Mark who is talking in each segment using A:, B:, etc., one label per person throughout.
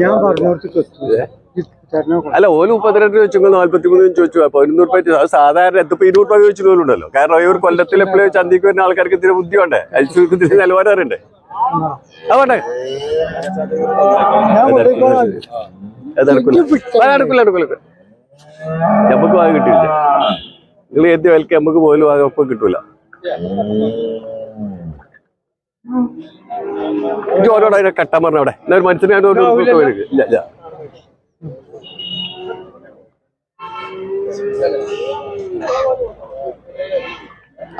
A: ഞാൻ പറഞ്ഞോടത്ത് തരണോ
B: അല്ല ഓൽ മുപ്പത്തിരണ്ട് ചോദിച്ചു നാല്പത്തി മൂന്ന് ചോദിച്ചു അപ്പൊ ഇരുന്നൂറ് രൂപ അത് സാധാരണ എത്തിപ്പോ ഇരുന്നൂറ് രൂപ ചോദിച്ചു പോലുണ്ടല്ലോ. കാരണം ഈ ഒരു കൊല്ലത്തിൽ എപ്പോഴും ചന്തിക്ക് വരുന്ന ആൾക്കാർക്ക് ഇത്തിരി ബുദ്ധി വേണ്ടേ? അതിന് നിലവാരം അറിയണ്ടേ? ആ. വേണ്ടേ?
A: ഞാൻ കൊണ്ടുപോയിക്കോളാം.
B: അത് നടക്കൂല. ആ, നടക്കൂല. നടക്കൂല നമുക്ക് വാങ്ങി കിട്ടില്ല നിങ്ങൾ എത്തി വിലക്ക് നമുക്ക് പോലും ആ ഒപ്പം കിട്ടൂല. എനിക്ക് ഓരോടെ അതിനെ കട്ടാൻ പറഞ്ഞ അവിടെ. എന്നാ ഒരു കൊടുത്ത് പോയിരിക്കും. ഇല്ല ഇല്ല.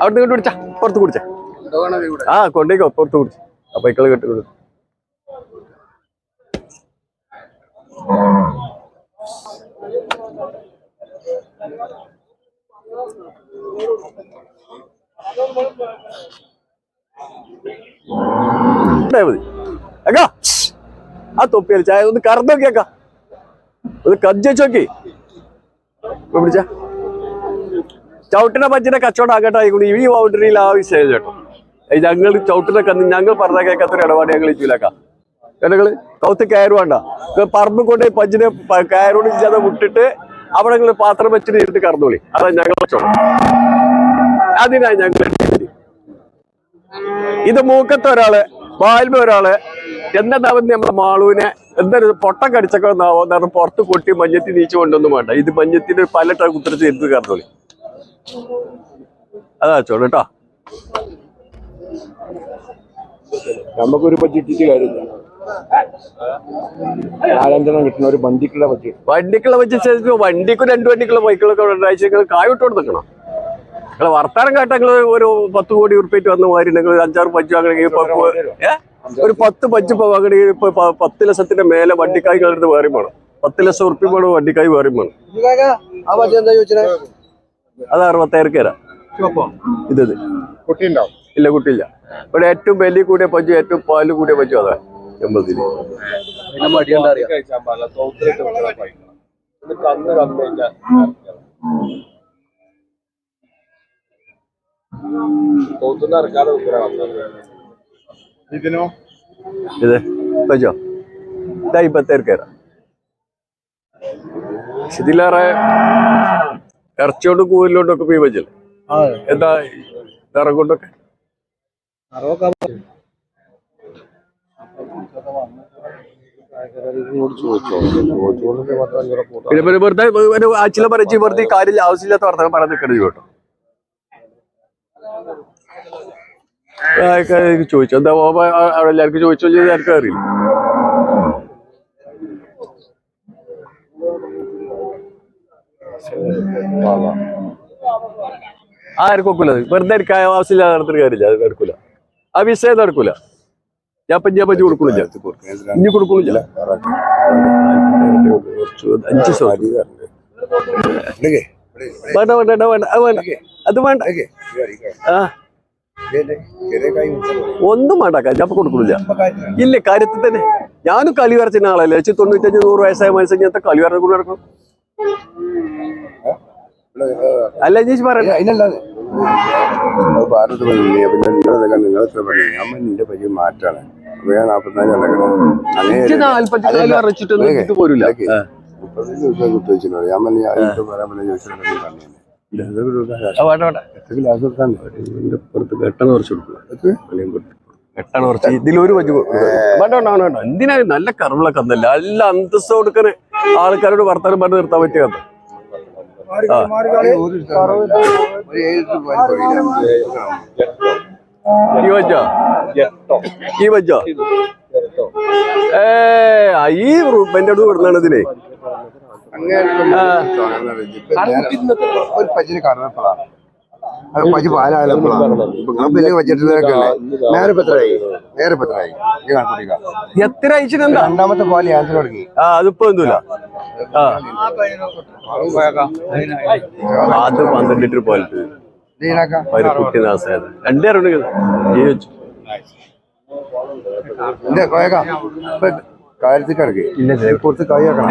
B: അവിടെ നിന്ന് കുടിച്ചാ പുറത്ത് കുടിച്ചാ. ആ കൊണ്ടേക്കോ പുറത്ത് കുടിച്ചു. അപ്പൊ ഇക്കൾ കെട്ടി കൊടുത്തു. ആ തൊപ്പിയിൽ ചായ ഒന്ന് കറന്ന് നോക്കിയാക്കാ ഒന്ന് കജ്ജ് വെച്ച് നോക്കി. പിടിച്ച. ചവിട്ടിനെ പച്ചിനെ കച്ചവടം ആകട്ടെ ഈ ബൗണ്ടറിയിൽ ആ ചേട്ടോ ഏയ് ഞങ്ങൾ ചവിട്ടിനെ കന്ന് ഞങ്ങൾ പറഞ്ഞ കേൾക്കാത്തൊരു ഇടപാട് ഞങ്ങൾ ഇച്ചില്ലാക്ക ഞങ്ങൾ കൗത്ത് കയറ് വേണ്ട. പറമ്പ് കൊണ്ട് പഞ്ചിനെ കയറോട് ഇല്ലാതെ വിട്ടിട്ട് അവിടെ പാത്രം വെച്ചിട്ട് ഇരുന്ന് കറന്നോളി. അതാ ഞങ്ങൾ അതിനാ ഞങ്ങൾ ഇത് മൂക്കത്തെ ഒരാൾ വാൽമ ഒരാൾ. എന്താവന്ന് നമ്മളെ മാളൂനെ. എന്തൊരു പൊട്ടം കടിച്ചൊക്കെ എന്നാവോ കാരണം പുറത്ത് കൊട്ടി മഞ്ഞത്തി നീച്ചു കൊണ്ടൊന്നും വേണ്ട. ഇത് മഞ്ഞത്തിന്റെ പല കുത്തിരച്ച് എടുത്ത് കറന്നോളി. അതാ ചോളൂ കേട്ടോ.
C: നമുക്കൊരു പറ്റി ഇട്ടിട്ട് കാര്യമില്ല. നാലഞ്ചെണ്ണം കിട്ടുന്ന ഒരു വണ്ടിക്കുള്ള പറ്റി
B: വണ്ടിക്കുള്ള വെച്ച് വണ്ടിക്ക് രണ്ട് വണ്ടിക്കുള്ള ബൈക്കുകളൊക്കെ ഒരാഴ്ച നിങ്ങൾ കായോട്ട് കൊടുക്കണം നിങ്ങൾ വർത്താനം കേട്ട നിങ്ങൾ ഒരു പത്ത് കോടി ഉറുപ്പിട്ട് വന്ന മാതിരി നിങ്ങൾ അഞ്ചാറ് പഞ്ച് വാങ്ങണമെങ്കിൽ ഇപ്പൊ ഒരു പത്ത് പഞ്ച് ഇപ്പൊ വാങ്ങണമെങ്കിൽ ഇപ്പൊ പത്ത് ലക്ഷത്തിന്റെ മേലെ വണ്ടിക്കായി കളർന്ന് വേറെ വേണം. പത്ത് ലക്ഷം ഉറുപ്പി വേണം വണ്ടിക്കായി വേറെ വേണം. അത് അറുപത്തായിരം തരാം. ഇത് ഇല്ല കുട്ടിയില്ല. ഇവിടെ ഏറ്റവും വലിയ കൂടിയ പഞ്ചു ഏറ്റവും പാൽ കൂടിയ പഞ്ചു അതാ. എൺപതിൽ.
A: പിന്നെ മടിയുണ്ട് അറിയാം
C: ഇതിനോ?
B: ഇത് പഞ്ചോ ഇത് അമ്പത്തായിരം കയറാം. ഇതിലേറെ ഒക്കെ പോയി പഞ്ചല്ലേ എന്താ നിറം കൊണ്ടൊക്കെ? പിന്നെ പിന്നെ വെറുതെ ആച്ചില പറച്ച് വെറുതെ ഈ കാര്യം ആവശ്യമില്ലാത്ത വർത്തമാനം പറഞ്ഞു നിൽക്കരുത് കേട്ടോ. ചോദിച്ചു. എന്താ അവിടെ എല്ലാവർക്കും ചോദിച്ചോ എല്ലാവർക്കും അറിയില്ല. ആരും കൊക്കൂല വെറുതെ എടുക്കാൻ ആവശ്യമില്ലാതെ നടത്തിട്ട് കാര്യമില്ല. അത് എടുക്കൂല ആ നടക്കൂല? ഞാൻ ഇപ്പൊ ഞാൻ പറ്റി കൊടുക്കണില്ല ഇനി കൊടുക്കണില്ല അഞ്ച് വേണ്ട വേണ്ട വേണ്ട വേണ്ട. അത് വേണ്ട. ആ. ഒന്നും വേണ്ട ഞാൻ കൊടുക്കുന്നില്ല. കൊടുക്കണില്ല ഇല്ല കാര്യത്തിൽ തന്നെ ഞാനും കളി വരച്ചിന് ആളല്ലേ? വെച്ച് തൊണ്ണൂറ്റഞ്ച് നൂറ് വയസ്സായ മനുഷ്യൻ ഞാൻ കളി വരണ കൂടെ നടക്കണം അല്ല ചേച്ചി പറയാം
C: അതിനല്ലാതെ ഭാരത് മാറ്റാണ്.
B: പോരില്ല
C: മുപ്പത്തഞ്ച് ദിവസം കുത്തി വെച്ചിട്ടുണ്ട്? ഞാൻ പറയാൻ പറ്റില്ല ചോദിച്ചിട്ടുണ്ടെങ്കിൽ പറഞ്ഞു
B: കുറച്ച് ഇതിലൊരു വജ് വേണ്ട വേണ്ട എന്തിനാ? നല്ല കറുള്ള കന്നല്ല നല്ല അന്തസ് കൊടുക്കണ. ആൾക്കാരോട് വർത്തമാനം പറഞ്ഞ് നിർത്താൻ പറ്റിയ
C: കഥ.
B: ഈ ഏ ഈ എന്റെ അടുത്ത് വിടുന്നാണ് ഇതിനെ.
C: ഒരു പച്ചിന് പച്ചി വലിയ നേരെ പത്രായി നേരെ പത്രായി
B: എത്ര
C: രണ്ടാമത്തെ പാൽ ഞാൻ തുടങ്ങി.
B: ആ അതിപ്പോ ആ. അത് പന്ത്രണ്ട് ലിറ്റർ പാലിട്ട് രണ്ടേ രണ്ട്
C: കാര്യത്തിൽ കിടക്ക് കുറച്ച് കൈ വെക്കണം.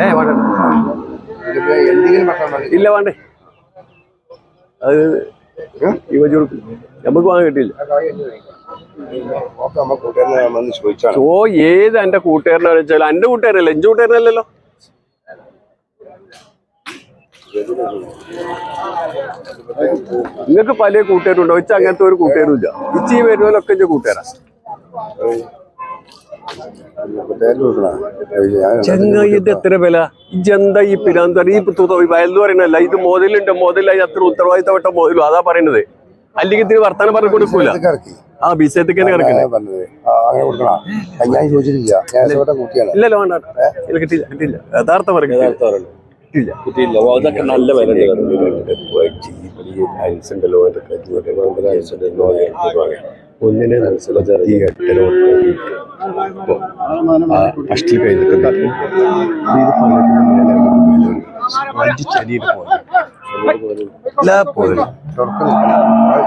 B: ഇല്ല വേണ്ടേ. അത് ഈ വജി കൊടുക്കും നമുക്ക് വാങ്ങാൻ കിട്ടിയില്ല. ഓ ഏത് എന്റെ കൂട്ടുകാരനാണെന്ന് വെച്ചാൽ എന്റെ കൂട്ടുകാരനല്ല? എന്റെ കൂട്ടുകാരനല്ലല്ലോ. നിങ്ങൾക്ക് പല കൂട്ടുകാരുണ്ടോ? ഇച്ച അങ്ങനത്തെ ഒരു കൂട്ടുകാരും ഇല്ല ഇച്ചി വരുന്നതിലൊക്കെ എന്റെ കൂട്ടുകാരാ. ചെങ്ങായി ഇത് എത്ര വില ഇജെന്താ ഈ പിരാന്ത് ഈ വയലെന്ന് പറയണല്ല ഇത് മുതലുണ്ട് മുതലായി അത്ര ഉത്തരവാദിത്തപ്പെട്ട മുതലും അതാ പറയണത് അല്ലെങ്കിൽ ഇതിന് വർത്താനം പറഞ്ഞു കൊടുക്കൂല ആ ബിസേത്തേക്ക് തന്നെ കിടക്കണേ
C: കൂട്ടിയാണ്
B: ഇല്ലല്ലോ വേണ്ട യഥാർത്ഥ പറഞ്ഞു കിട്ടിയില്ല
D: അതൊക്കെ നല്ല വില
B: ഉണ്ടല്ലോ അതൊക്കെ ഒന്നിനെ ഈ ഫസ്റ്റിൽ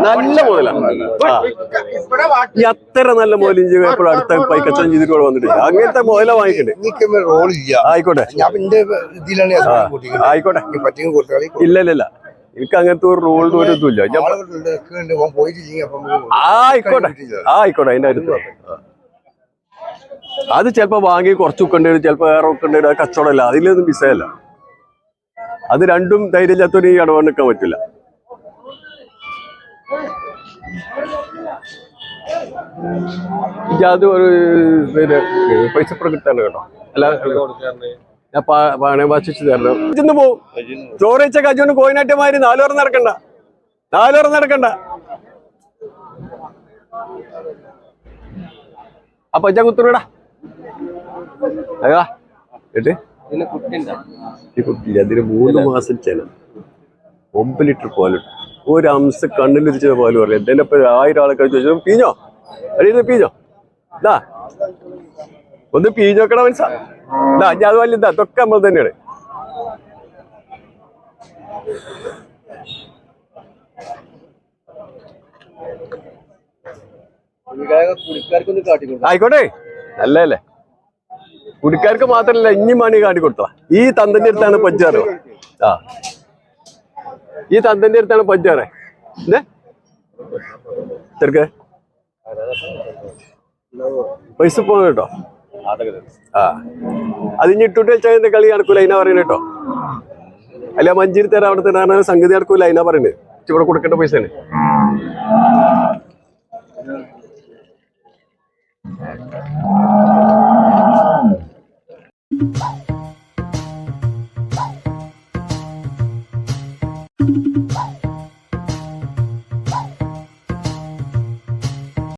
B: നല്ല മുതലാണ് അത്ര നല്ല എപ്പോഴും അടുത്ത പൈക്കച്ചൻ ചെയ്തിട്ട് കൂടെ വന്നിട്ടില്ല അങ്ങനത്തെ മുതല വാങ്ങിക്കണ്ടേ. ആയിക്കോട്ടെ. ആയിക്കോട്ടെ. ഇല്ല ഇല്ല. എനിക്ക് അങ്ങനത്തെ ഒരു റോൾ ഒരു ഇതുമില്ല. ആയിക്കോട്ടെ. ആയിക്കോട്ടെ അതിന്റെ അടുത്ത് ആ. അത് ചിലപ്പോ വാങ്ങി കുറച്ച് വെക്കേണ്ടി വരും ചിലപ്പോ വേറെ വെക്കേണ്ടി വരും അത് കച്ചവടമല്ല അതിലൊന്നും വിസയല്ല അത് രണ്ടും ധൈര്യം ധൈര്യമില്ലാത്തൊരു ഈ ഇടപാട് നിൽക്കാൻ പറ്റില്ല. അത് ഒരു പിന്നെ പൈസ കിട്ടാണ് കേട്ടോ. അല്ല ഞാൻ പണയം വാശിച്ച് തരണം. ഇന്ന് പോവും. ചോറിച്ച കജുന് കജോണ്ട് കോയിനാറ്റമാര് നാലോറം നടക്കണ്ട. നാലോറം നടക്കണ്ട. അപ്പൊ ഇച്ച കുത്തുടാ അതാ. കേട്ട് ഈ കുട്ടിയില്ല. അതിന് മൂന്ന് മാസം ചെല ഒമ്പത് ലിറ്റർ പാൽ ഒരു അംശ കണ്ണിലിരിച്ച പാൽ പറയാം. എന്റെ ഒപ്പം ആയിരം ആളെ കഴിച്ചു ചോദിച്ചു. പീഞ്ഞോ? അടിയത് പീഞ്ഞോ? ഇതാ ഒന്ന് പീഞ്ഞോക്കണ മനസ്സാ ഞാൻ അത് വലിയ അതൊക്കെ നമ്മൾ തന്നെയാണ്. ആയിക്കോട്ടെ. നല്ലല്ലേ കുടിക്കാർക്ക് മാത്രല്ല ഇനി മണി കാട്ടിക്കൊടുത്ത ഈ തന്തന്റെ അടുത്താണ് പഞ്ചാറ് ആ. ഈ തന്തന്റെ അടുത്താണ് പഞ്ചാറ് തിരക്ക്. പൈസ പോകണം കേട്ടോ? അത് ഇനി ഇട്ടിട്ട് വെച്ചാൽ കളി നടക്കൂല അതിനാ പറയുന്നത് കേട്ടോ അല്ല മഞ്ചേരി തരാം അവിടെ തരാൻ സംഗതി നടക്കൂല അതിനാ പറയുന്നത് ഇവിടെ കൊടുക്കേണ്ട പൈസയാണ്.